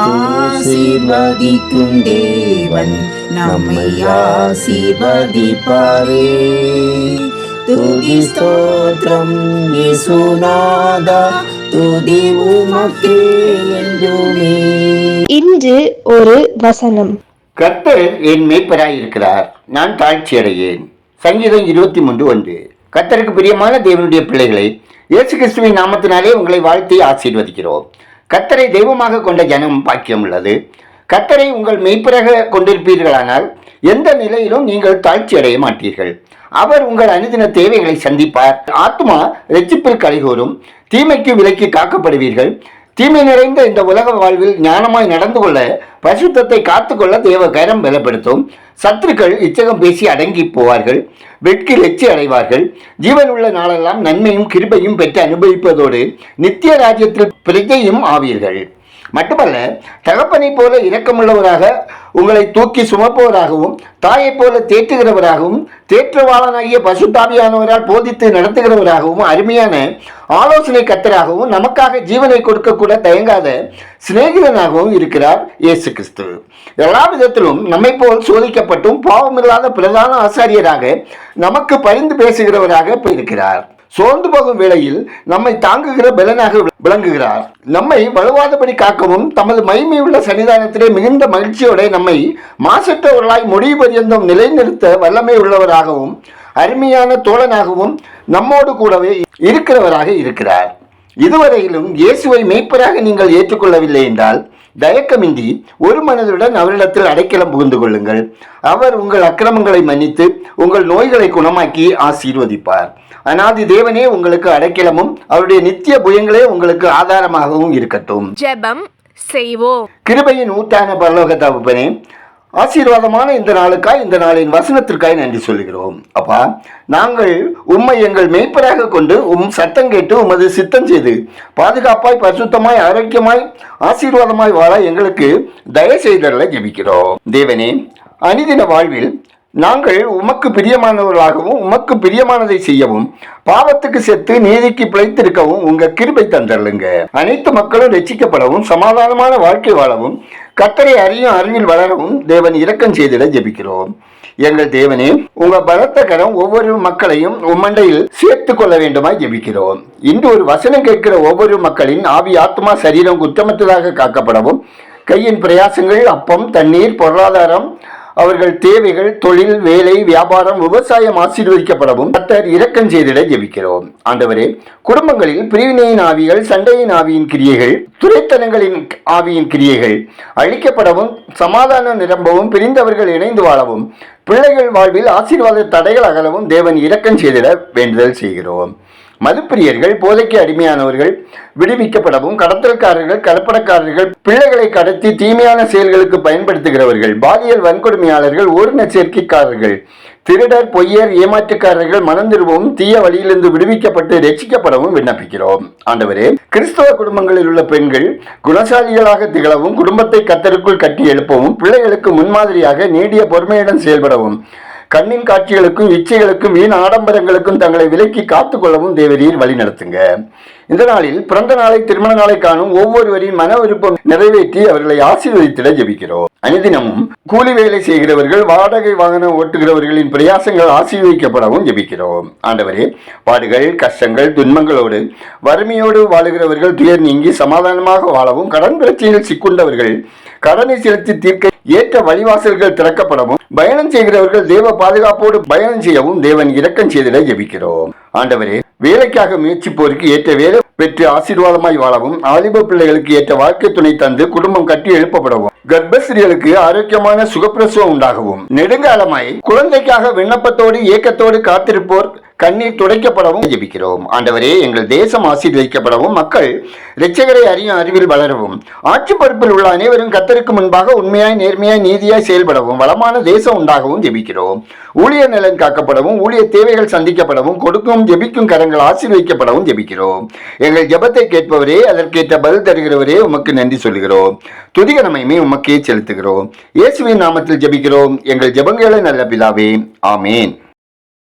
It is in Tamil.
ஆசீர்வதிக்கும் தேவன் நம்மை ஆசீர்வதிப்பாரே. துதி ஸ்தோத்திரம் இயேசுநாதா துதி உமக்கே என்றுமே. இன்று ஒரு வசனம். கர்த்தர் என் மேய்ப்பராய் இருக்கிறார் நான் தாழ்ச்சி அடையேன் சங்கீதம் இருபத்தி மூன்று ஒன்று. கர்த்தருக்கு பிரியமான தேவனுடைய பிள்ளைகளை இயேசு கிறிஸ்துவின் நாமத்தினாலே உங்களை வாழ்த்தி ஆசீர்வதிக்கிறோம். கத்தரை தெய்வமாக கொண்ட ஜனம் பாக்கியம் உள்ளது. கத்தரை உங்கள் மெய்ப்பராக கொண்டிருப்பீர்களானால் எந்த நிலையிலும் நீங்கள் தாழ்ச்சி அடைய மாட்டீர்கள். அவர் உங்கள் அனுதின தேவைகளை சந்திப்பார். ஆத்மா ரெச்சிப்பில் கலைகூறும் தீமைக்கு விலக்கி காக்கப்படுவீர்கள். தீமை நிறைந்த இந்த உலக வாழ்வில் ஞானமாய் நடந்து கொள்ள பரிசுத்தத்தை காத்துக்கொள்ள தேவ கரம் பலப்படுத்தும். சத்துருக்கள் இச்சகம் பேசி அடங்கி போவார்கள். வெட்கி லெச்சி அடைவார்கள். ஜீவன் உள்ள நாளெல்லாம் நன்மையும் கிருபையும் பெற்று அனுபவிப்பதோடு நித்திய ராஜ்யத்தில் பிரஜையும் ஆவீர்கள். மட்டுமல்ல தகப்பனைப் போல இரக்கமுள்ளவராக உங்களை தூக்கி சுமப்பவராகவும் தாயைப் போல தேற்றுகிறவராகவும் தேற்றவாளனாகிய பசுத்தாபியானவரால் போதித்து நடத்துகிறவராகவும் அருமையான ஆலோசனை கத்தராகவும் நமக்காக ஜீவனை கொடுக்க கூட தயங்காத சிநேகிதனாகவும் இருக்கிறார் இயேசு கிறிஸ்து. எல்லா விதத்திலும் நம்மை போல் சோதிக்கப்பட்டும் பாவமில்லாத பிரதான ஆசாரியராக நமக்கு பரிந்து பேசுகிறவராக இருக்கிறார் சோர்ந்து போகும் வேளையில் நம்மை தாங்குகிற பலனாக விளங்குகிறார். நம்மை வலுவாதபடி காக்கவும் தமது மகிமையுள்ள சன்னிதானத்திலே மிகுந்த மகிழ்ச்சியோட நம்மை மாசற்றவர்களாய் முடிவு பரியந்தம் நிலைநிறுத்த வல்லமை உள்ளவராகவும் அருமையான தோழனாகவும் நம்மோடு கூடவே இருக்கிறவராக இருக்கிறார். இதுவரையிலும் இயேசுவை மெய்ப்பராக நீங்கள் ஏற்றுக்கொள்ளவில்லை என்றால் தயக்கமின்றி ஒரு மனதுடன் அவரிடத்தில் அடைக்கலம் புகுந்து கொள்ளுங்கள். அவர் உங்கள் அக்கிரமங்களை மன்னித்து உங்கள் நோய்களை குணமாக்கி ஆசீர்வதிப்பார். அனாதி தேவனே உங்களுக்கு அடைக்கலமும் அவருடைய நித்திய புயங்களே உங்களுக்கு ஆதாரமாகவும் இருக்கட்டும். ஜெபம் செய்வோம். கிருபையின் ஊத்தான பரலோக தகப்பனே ஆசீர்வாதமான இந்த நாளுக்காய் இந்த நாளின் வசனத்திற்காய் நன்றி சொல்கிறோம் அப்பா நாங்கள் உம்மை எங்கள் மெய்ப்பராக கொண்டு உம் சத்தம் கேட்டு உமது சித்தம் செய்து பாதுகாப்பாய் பரிசுத்தமாய் ஆரோக்கியமாய் ஆசீர்வாதமாய் வாழ எங்களுக்கு தயவு செய்தலை ஜெபிக்கிறோம். தேவனே அனிதின வாழ்வில் நாங்கள் உமக்கு பிரியமானவர்களாகவும் உமக்கு பிரியமானதை செய்யவும் பாவத்துக்கு செத்து நீதிக்கு பிழைத்திருக்கவும் உங்க கிருபை தந்தருளுங்க. அனைத்து மக்களும் ரசிக்கப்படவும் சமாதானமான வாழ்க்கை வாழவும் கத்தரை அறியும் அறிவில் வளரவும் தேவன் இரக்கம் செய்திட ஜெபிக்கிறோம். எங்கள் தேவனே உங்க பலத்த கரம் ஒவ்வொரு மக்களையும் உம்மண்டையில் சேர்த்து கொள்ள வேண்டுமாய் ஜெபிக்கிறோம். இன்று ஒரு வசனம் கேட்கிற ஒவ்வொரு மக்களின் ஆவி ஆத்மா சரீரம் குற்றமற்றதாக காக்கப்படவும் கையின் பிரயாசங்கள் அப்பம் தண்ணீர் பொருளாதாரம் அவர்கள் தேவைகள் தொழில் வேலை வியாபாரம் விவசாயம் ஆசீர்வதிக்கப்படவும் கர்த்தர் இரக்கம் செய்திட ஜெபிக்கிறோம். ஆண்டவரே குடும்பங்களில் பிரிவினையின் ஆவிகள் சண்டையின் ஆவியின் கிரியைகள் துறைத்தனங்களின் ஆவியின் கிரியைகள் அழிக்கப்படவும் சமாதானம் நிரம்பவும் பிரிந்தவர்கள் இணைந்து வாழவும் பிள்ளைகள் வாழ்வில் ஆசீர்வாத தடைகள் அகலவும் தேவன் இரக்கம் செய்திட வேண்டுதல் செய்கிறோம். மதுப்பிரியர்கள் போதைக்கு அடிமையானவர்கள் விடுவிக்கப்படவும் கடத்தல்காரர்கள் கலப்படக்காரர்கள் பிள்ளைகளை கடத்தி தீமையான செயல்களுக்கு பயன்படுத்துகிறவர்கள் பாலியல் வன்கொடுமையாளர்கள் ஓரின சேர்க்கைக்காரர்கள் திருடர் பொய்யர் ஏமாற்றுக்காரர்கள் மனம் திரும்பவும் தீய வழியிலிருந்து விடுவிக்கப்பட்டு ரட்சிக்கப்படவும் விண்ணப்பிக்கிறோம். ஆண்டவரே கிறிஸ்தவ குடும்பங்களில் உள்ள பெண்கள் குணசாலிகளாக திகழவும் குடும்பத்தை கத்தருக்குள் கட்டி எழுப்பவும் பிள்ளைகளுக்கு முன்மாதிரியாக நீடிய பொறுமையுடன் செயல்படவும் கண்ணின் காட்சிகளுக்கும் இச்சைகளுக்கும் வீண் ஆடம்பரங்களுக்கும் தங்களை விலக்கி காத்துக்கொள்ளவும் தேவரீர் வழி நடத்துங்க. இந்த நாளில் பிறந்த நாளை திருமண நாளை காணும் ஒவ்வொருவரின் மன விருப்பம் நிறைவேற்றி அவர்களை ஆசீர்வதித்திட ஜெபிக்கிறோம். அனுதினமும் கூலி வேலை செய்கிறவர்கள் வாடகை வாகனம் ஓட்டுகிறவர்களின் பிரயாசங்கள் ஆசீர்வதிக்கப்படவும் ஜெபிக்கிறோம். ஆண்டவரே பாடுகள் கஷ்டங்கள் துன்பங்களோடு வறுமையோடு வாழுகிறவர்கள் துயர் நீங்கி சமாதானமாக வாழவும் கடன் பிரச்சனையில் சிக்குண்டவர்கள் கடனை செலுத்தி தீர்க்க ஏற்ற வழிவாசல்கள் திறக்கப்படவும் பயணம் செய்கிறவர்கள் தேவ பாதுகாப்போடு பயணம் செய்யவும் தேவன் இரக்கம் செய்திட ஜெபிக்கிறோம். ஆண்டவரே வேலைக்காக முயற்சிப்போருக்கு ஏற்ற வேலை பெற்று ஆசீர்வாதமாய் வாழவும் ஆலிப பிள்ளைகளுக்கு ஏற்ற வாழ்க்கை துணை தந்து குடும்பம் கட்டி எழுப்பப்படவும். கர்ப்பஸ்திரிகளுக்கு ஆரோக்கியமான சுகப்பிரசவம் உண்டாகவும். நெடுங்காலமாய் குழந்தைக்காக விண்ணப்பத்தோடு ஏக்கத்தோடு காத்திருப்போர் கண்ணீர் துடைக்கப்படவும் ஜெபிக்கிறோம். ஆண்டவரே எங்கள் தேசம் ஆசீர்வதிக்கப்படவும் மக்கள் இரட்சகரை அறியும் அறிவில் வளரவும். ஆட்சி பொறுப்பில் உள்ள அனைவரும் கத்தருக்கு முன்பாக உண்மையாய் நேர்மையாய் நீதியாய் செயல்படவும் வளமான தேசம் உண்டாகவும் ஜெபிக்கிறோம். ஊழிய நலன் காக்கப்படவும் ஊழிய தேவைகள் சந்திக்கப்படவும் கொடுக்கும் ஜெபிக்கும் கரங்கள் ஆசீர்வதிக்கப்படவும் ஜெபிக்கிறோம். எங்கள் ஜெபத்தை கேட்பவரே அதற்கேற்ற பதில் தருகிறவரே உமக்கு நன்றி சொல்கிறோம் துதிகனமையுமே உமக்கே செலுத்துகிறோம். இயேசுவின் நாமத்தில் ஜெபிக்கிறோம். எங்கள் ஜெபங்களை நல்ல பிலாவே ஆமேன்.